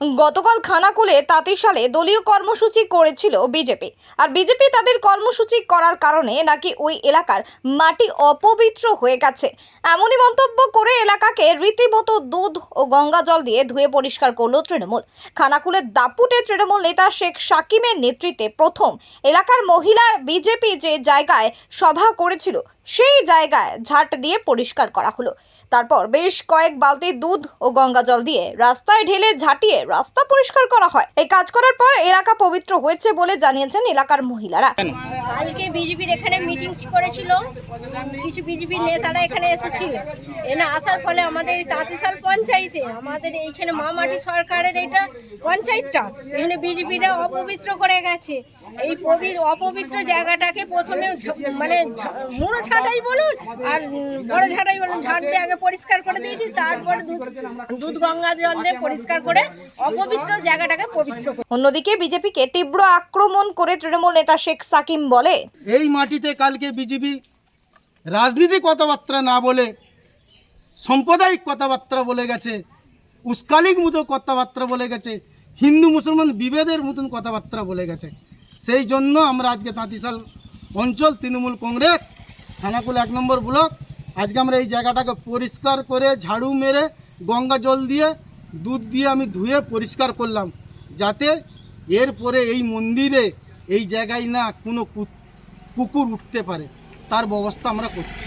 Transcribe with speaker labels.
Speaker 1: গতকাল খানাকুলে তাঁতিশালে দলীয় কর্মসূচি করেছিল বিজেপি। আর বিজেপি তাদের কর্মসূচি করার কারণে নাকি ওই এলাকার মাটি অপবিত্র হয়ে গেছে। এমনই মন্তব্য করে এলাকাকে রীতিমতো দুধ ও গঙ্গা জল দিয়ে ধুয়ে পরিষ্কার করল তৃণমূল। খানাকুলের দাপুটে তৃণমূল নেতা শেখ সাকিমের নেতৃত্বে প্রথম এলাকার মহিলার বিজেপি যে জায়গায় সভা করেছিল সেই জায়গায় ঝাঁট দিয়ে পরিষ্কার করা হলো। তারপর বেশ কয়েক বালতি দুধ ও গঙ্গা জল দিয়ে রাস্তায় ঢেলে ঝাঁটিয়ে রাস্তা পরিষ্কার করা হয়। এই কাজ করার পর এলাকা পবিত্র হয়েছে বলে জানিয়েছেন এলাকার মহিলারা।
Speaker 2: কালকে বিজেপির এখানে মিটিং করেছিল। কিছু বিজেপির নেতারা এখানে এসেছিল। এনে আসার ফলে আমাদের তাঁতিশাল পঞ্চায়েতে, আমাদের এইখানে মামাটি সরকারের এটা পঞ্চায়েতটা, এখানে বিজেপিরা অপবিত্র করে গেছে। এই অপবিত্র জায়গাটাকে প্রথমে মানে মুড়ো ছাটাই বলুন আর বড় ছাটাই বলুন ঝাড় দিয়ে আগে পরিষ্কার করে দিয়েছি তারপরে দুধ দুধ গঙ্গা জল দিয়ে পরিষ্কার করে অপবিত্র জায়গাটাকে পবিত্র করে
Speaker 1: অন্যদিকে বিজেপিকে তীব্র আক্রমণ করে তৃণমূল নেতা শেখ সাকিম বলে।
Speaker 3: এই মাটিতে কালকে বিজেপি রাজনীতি কথাবার্তা না বলে সাম্প্রদায়িক কথাবার্তা বলে গেছে উস্কালিক মতো কথাবার্তা বলে গেছে হিন্দু মুসলমান বিভেদের মতন কথাবার্তা বলে গেছে। সেই জন্য আমরা আজকে তাঁতিশাল অঞ্চল তৃণমূল কংগ্রেস থানাকুল এক নম্বর ব্লক। আজকে আমরা এই জায়গাটাকে পরিষ্কার করে ঝাড়ু মেরে, গঙ্গা জল দিয়ে, দুধ দিয়ে আমি ধুয়ে পরিষ্কার করলাম। যাতে এরপরে এই মন্দিরে, এই জায়গায় না কোনো কুকুর উঠতে পারে। তার ব্যবস্থা আমরা করছি।